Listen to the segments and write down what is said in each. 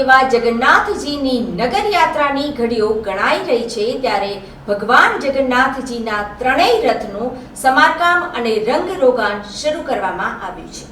એવા જગન્નાથજીની નગર યાત્રાની ઘડીઓ ગણાઈ રહી છે ત્યારે ભગવાન જગન્નાથજીના ત્રણેય રથનું સમારકામ અને રંગરોગાન શરૂ કરવામાં આવ્યું છે.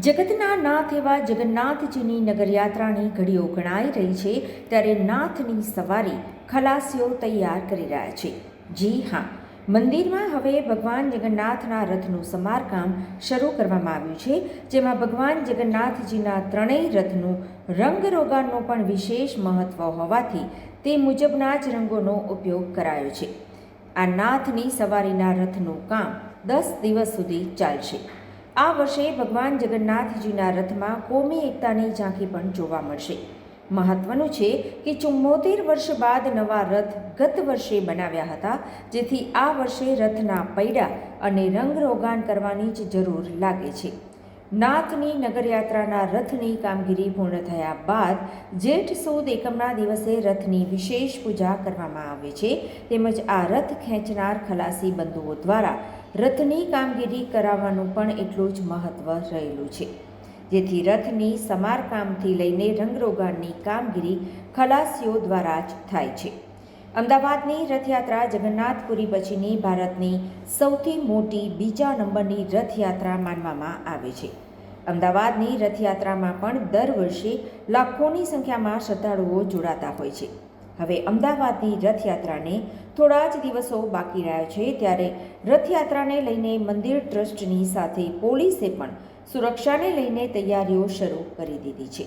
જગતના નાથ એવા જગન્નાથજીની નગરયાત્રાની ઘડીઓ ગણાઈ રહી છે ત્યારે નાથની સવારી ખલાસીઓ તૈયાર કરી રહ્યા છે. જી હા મંદિરમાં હવે ભગવાન જગન્નાથના રથનું સમારકામ શરૂ કરવામાં આવ્યું છે, જેમાં ભગવાન જગન્નાથજીના ત્રણેય રથનું રંગરોગાનનું પણ વિશેષ મહત્વ હોવાથી તે મુજબના જ રંગોનો ઉપયોગ કરાયો છે. આ નાથની સવારીના રથનું કામ દસ દિવસ સુધી ચાલશે. આ વર્ષે ભગવાન જગન્નાથજીના રથમાં કોમી એકતાની ઝાંખી પણ જોવા મળશે. મહત્વનું છે કે ચુમ્મોતેર વર્ષ બાદ નવા રથ ગત વર્ષે બનાવ્યા હતા, જેથી આ વર્ષે રથના પૈડા અને રંગરોગાન કરવાની જ જરૂર લાગે છે. નાથની નગરયાત્રાના રથની કામગીરી પૂર્ણ થયા બાદ જેઠ સુદ એકમના દિવસે રથની વિશેષ પૂજા કરવામાં આવે છે. તેમજ આ રથ ખેંચનાર ખલાસી બંધુઓ દ્વારા રથની કામગીરી કરાવવાનું પણ એટલું જ મહત્ત્વ રહેલું છે. જેથી રથની સમારકામથી લઈને રંગરોગાણની કામગીરી ખલાસીઓ દ્વારા જ થાય છે. અમદાવાદની રથયાત્રા જગન્નાથપુરી પછીની ભારતની સૌથી મોટી બીજા નંબરની રથયાત્રા માનવામાં આવે છે. અમદાવાદની રથયાત્રામાં પણ દર વર્ષે લાખોની સંખ્યામાં શ્રદ્ધાળુઓ જોડાતા હોય છે. હવે અમદાવાદની રથયાત્રાને થોડા જ દિવસો બાકી રહ્યા છે ત્યારે રથયાત્રાને લઈને મંદિર ટ્રસ્ટની સાથે પોલીસે પણ સુરક્ષાને લઈને તૈયારીઓ શરૂ કરી દીધી છે.